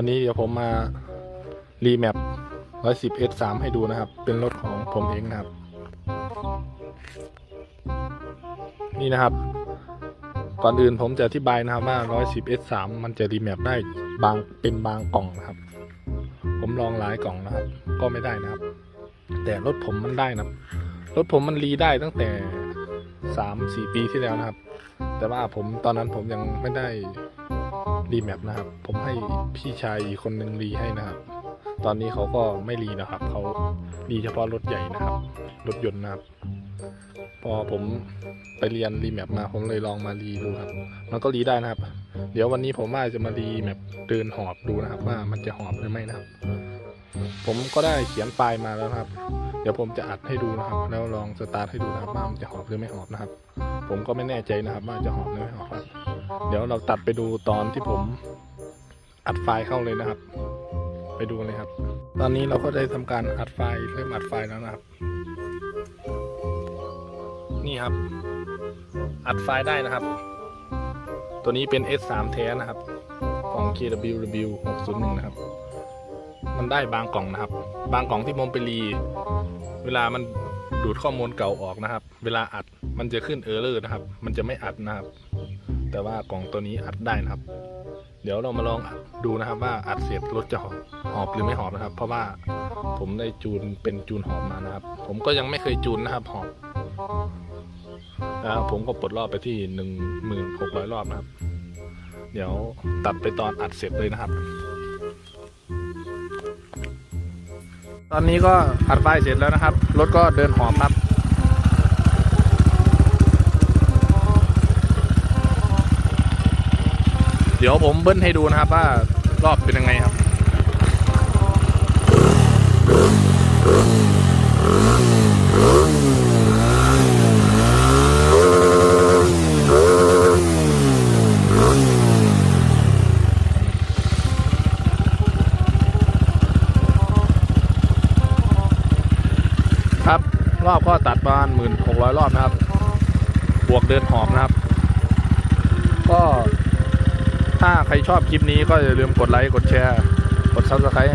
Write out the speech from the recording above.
ันนี้เดี๋ยวผมมารีแมป110 S3 ให้ดูนะครับ เป็นรถของผมเองนะครับ นี่นะครับ ก่อนอื่นผมจะอธิบายนะครับว่า110 S3 มันจะรีแมปได้บางเป็นบางกล่องนะครับ ผมลองหลายกล่องนะครับ ก็ไม่ได้นะครับ แต่รถผมมันได้นะครับ รถผมมันรีได้ตั้งแต่สามสี่ปีที่แล้วนะครับ แต่ว่าผมตอนนั้นผมยังไม่ได้ รีแมปนะครับ ผมให้พี่ชายคนหนึ่งรีให้นะครับ ตอนนี้เขาก็ไม่รีนะครับ เขารีเฉพาะรถใหญ่นะครับ รถยนต์นะครับ พอผมไปเรียนรีแมปมา ผมเลยลองมารีดูครับ มันก็รีได้นะครับ เดี๋ยววันนี้ผมว่าจะมารีแมปเดินหอบดูนะครับ ว่ามันจะหอบหรือไม่นะครับ ผมก็ได้เขียนไฟล์มาแล้วครับเดี๋ยวผมจะอัดให้ดูนะครับ แล้วลองสตาร์ทให้ดูนะครับว่ามันจะหอบหรือไม่หอบนะครับ ผมก็ไม่แน่ใจนะครับว่าจะหอบหรือไม่หอบครับ เดี๋ยวเราตัดไปดูตอนที่ผมอัดไฟล์เข้าเลยนะครับ ไปดูเลยครับ ตอนนี้เราก็ได้ทำการอัดไฟล์เริ่มอัดไฟล์แล้วนะครับ นี่ครับ อัดไฟล์ได้นะครับ ตัวนี้เป็น S3 แท้นะครับ ของ KWW 601 นะครับ มันได้บางกล่องนะครับ บางกล่องที่ผมไปรีเวลามันดูดข้อมูลเก่าออกนะครับ เวลาอัดมันจะขึ้นเออร์เลอร์นะครับ มันจะไม่อัดนะครับ แต่ว่ากล่องตัวนี้อัดได้นะครับ เดี๋ยวเรามาลองดูนะครับว่าอัดเสร็จรถจะหอบหอบหรือไม่หอบนะครับ เพราะว่าผมได้จูนเป็นจูนหอบมานะครับ ผมก็ยังไม่เคยจูนนะครับหอบแล้วผมก็ปลดรอบไปที่หนึ่งหมื่นหกร้อยรอบนะครับ เดี๋ยวตัดไปตอนอัดเสร็จเลยนะครับ ตอนนี้ก็อัดไฟเสร็จแล้วนะครับ รถก็เดินหอมครับ เดี๋ยวผมเบิ้ลให้ดูนะครับว่ารอบเป็นยังไงครับครับ รอบก็ตัดประมาณหมื่นหกร้อยรอบนะครับ บวกเดินหอมนะครับ ถ้าใครชอบคลิปนี้ก็อย่าลืมกดไลค์ กดแชร์ กดซับสไครต์